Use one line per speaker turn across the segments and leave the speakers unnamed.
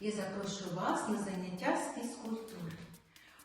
і запрошую вас на заняття з фізкультури.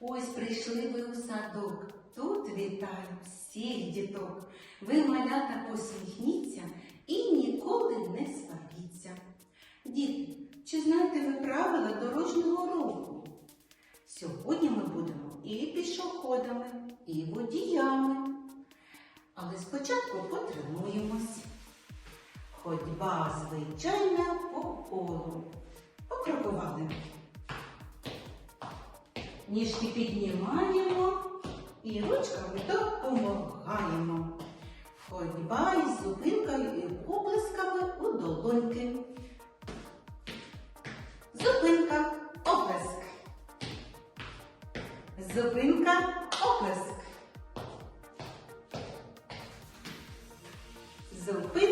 Ось прийшли ви у садок. Тут вітаю всіх діток. Ви, малята, посміхніться і ніколи не сваріться. Діти, чи знаєте ви правила дорожнього руху? Сьогодні ми будемо і пішоходами, і водіями. Але спочатку потренуємось. Ходьба звичайна по колу. Покрокували. Ніжки піднімаємо і ручками допомагаємо. Ходьба із зупинкою і оплесками у долоньки. Зупинка, оплеск. Зупинка, оплеск. Зупинка,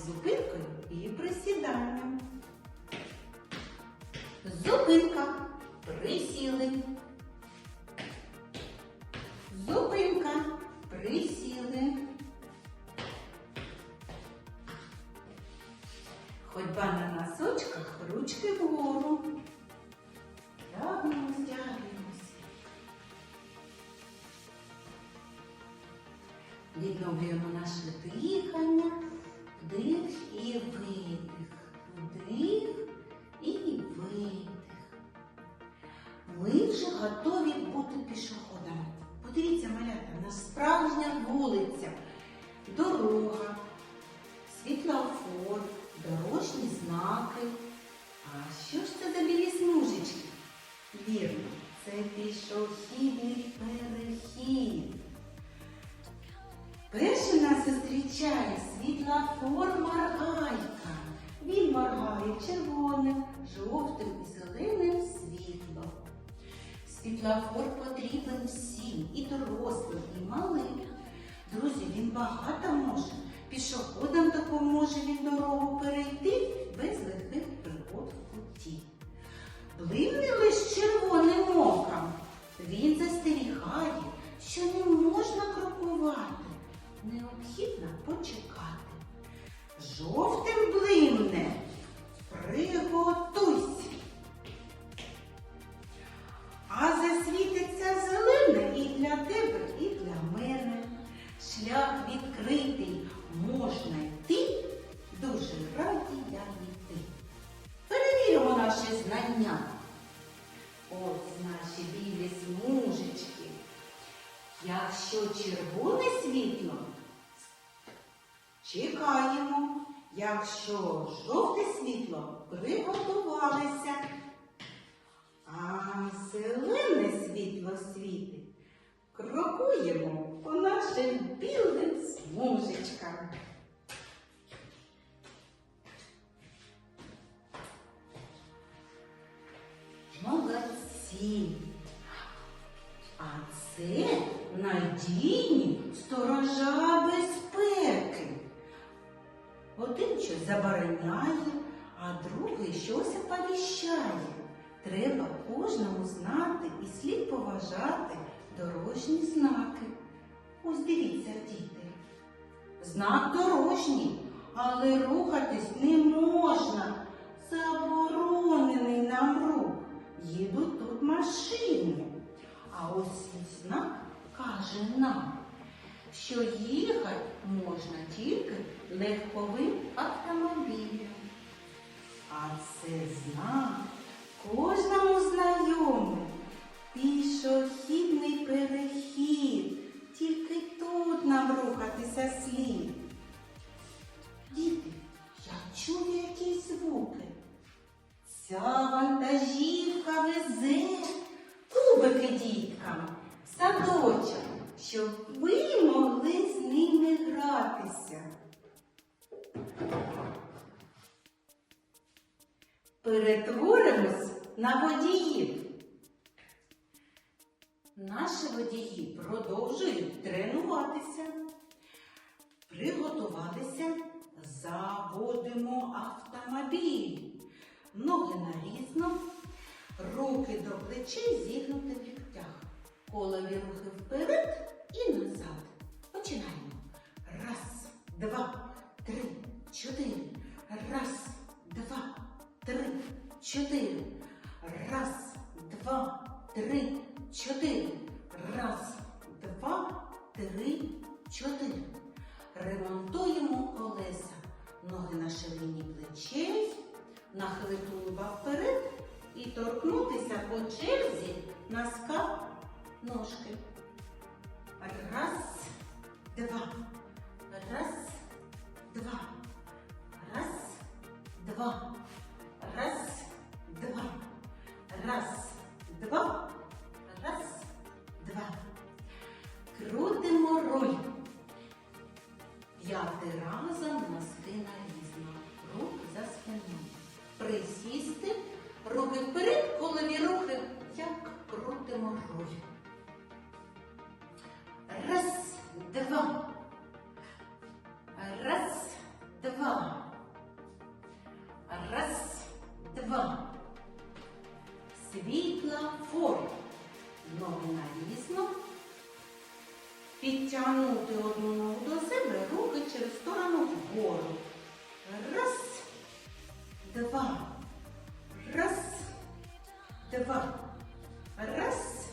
із зупинкою і присіданням. Зупинка. Присіли. Зупинка. Присіли. Ходьба на носочках, ручки вгору. Тягнемось, тягнемось. Відновлюємо наше дихання. Вдих і видих. Вдих і видих. Ми вже готові бути пішоходами. Подивіться, малята, на справжня вулиця, дорога, світлофор, дорожні знаки. А що ж це за білі смужечки? Вірно, це пішохідний перехід. Зустрічає світлофор моргайка. Він моргає червоним, жовтим і зеленим світлом. Світлофор потрібен всім, і дорослим, і малим. Друзі, він багато може. Пішоходам допоможе він дорогу перейти без легких пригод в путі. Блимне лиш червоним оком. Він застерігає, що не можна крокувати. Необхідно почекати. Жовтим блимне. Приготуйся. А засвітиться зелене і для тебе, і для мене. Шлях відкритий, можна йти, дуже раді я йти. Перевіримо наші знання. Ось наші білі смужечки. Якщо червоне світло, чекаємо. Якщо жовте світло, приготувалися. А зелене світло світить. Крокуємо по нашим білим смужечкам. Молодці. А це надійні сторожа безпеки. Щось забороняє, а другий щось оповіщає. Треба кожному знати і слід поважати дорожні знаки. Ось дивіться, діти. Знак дорожній, але рухатись не можна. Заборонений нам рух. Їдуть тут машини. А ось знак каже нам, що їхати можна тільки легковим автомобілем. А це знак кожному знайомий. Пішохідний перехід. Тільки тут нам рухатися слід. Діти, я чую якісь звуки. Ця вантажівка везе кубики діткам, садочок, щоб ви могли з ними гратися. Перетворимось на водіїв. Наші водії продовжують тренуватися. Приготувалися, заводимо автомобіль. Ноги нарізно, руки до плечей зігнути в ліктях. Колові рухи вперед і назад. Починаємо. Раз, два, три, чотири. Раз, чотири. Раз, два, три, чотири. Раз, два, три, чотири. Ремонтуємо колеса. Ноги на ширині плечей, нахилити тулуба вперед і торкнутися по черзі носка ножки. Раз, два. Раз, два. Раз, два. Підтягнути одну ногу до себе, руки через сторону вгору. Раз, два. Раз, два. Раз,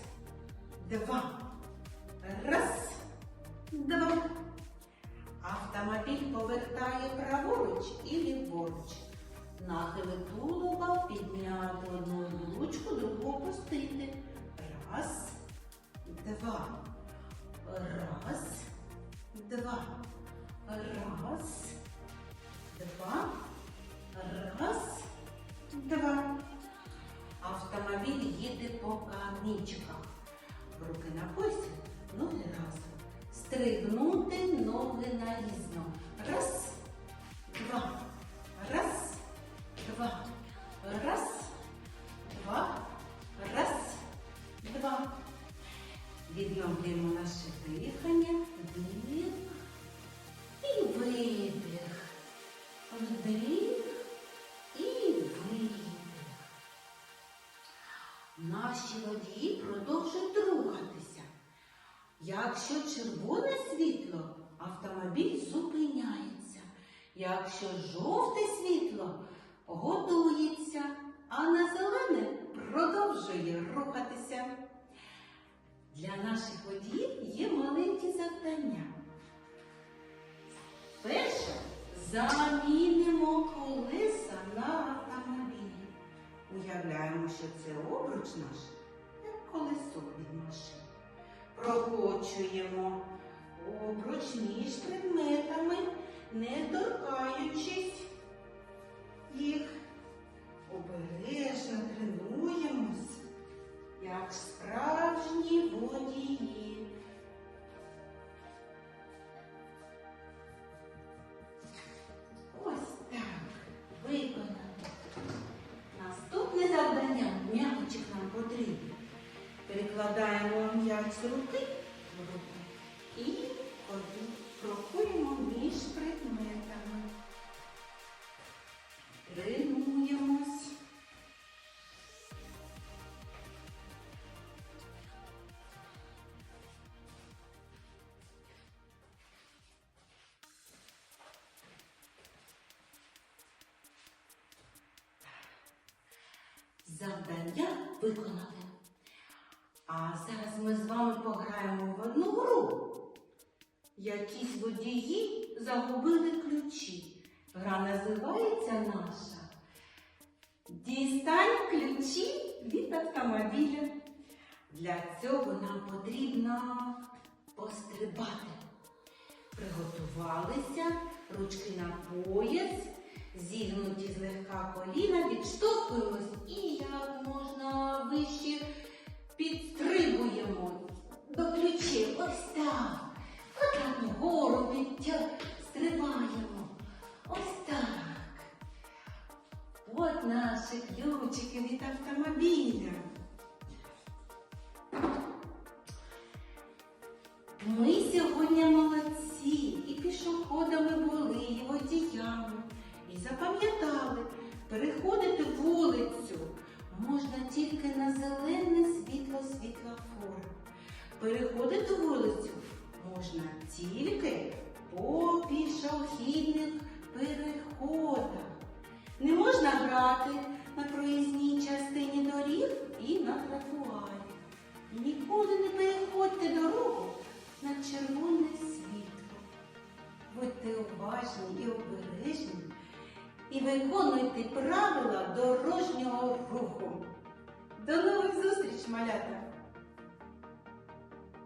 два. Раз, два. Автомобіль повертає праворуч і ліворуч. Нахили тулуба, підняти одну ручку, другу опустити. Раз, два. Раз, два. Раз, два. Раз, два. Автомобіль їде по камінчиках. Руки на поясі, ноги разом. Стригнути ноги нарізно. Відновлюємо наше дихання. Вдих і видих. Вдих і видих. Наші водії продовжують рухатися. Якщо червоне світло, автомобіль зупиняється. Якщо жовте світло, готується, а на зелене продовжує рухатися. Для наших водіїв є маленькі завдання. Перше замінимо колеса на автомобілі. Уявляємо, що це обруч наш, як колесо від машини. Прокочуємо обруч між предметами, не торкаючись їх. Обережно тренуємось, як справжні водії. Ось так виконано. Наступне завдання м'ячик нам потрібен. Перекладаємо м'яч з руки Завдання виконали. А зараз ми з вами пограємо в одну гру. Якісь водії загубили ключі. Гра називається наша. Дістань ключі від автомобіля. Для цього нам потрібно пострибати. Приготувалися, ручки на пояс, зігнуті злегка коліна, відштовхуємось і як можна вище підстрибуємо до ключів. Ось так. Отак вгору стрибаємо. Ось так. От наші ключики від автомобіля. Ми сьогодні молодці і пішоходами були, і водіями. Ніколи не переходьте дорогу на червоне світло. Будьте уважні і обережні і виконуйте правила дорожнього руху. До нових зустріч, малята!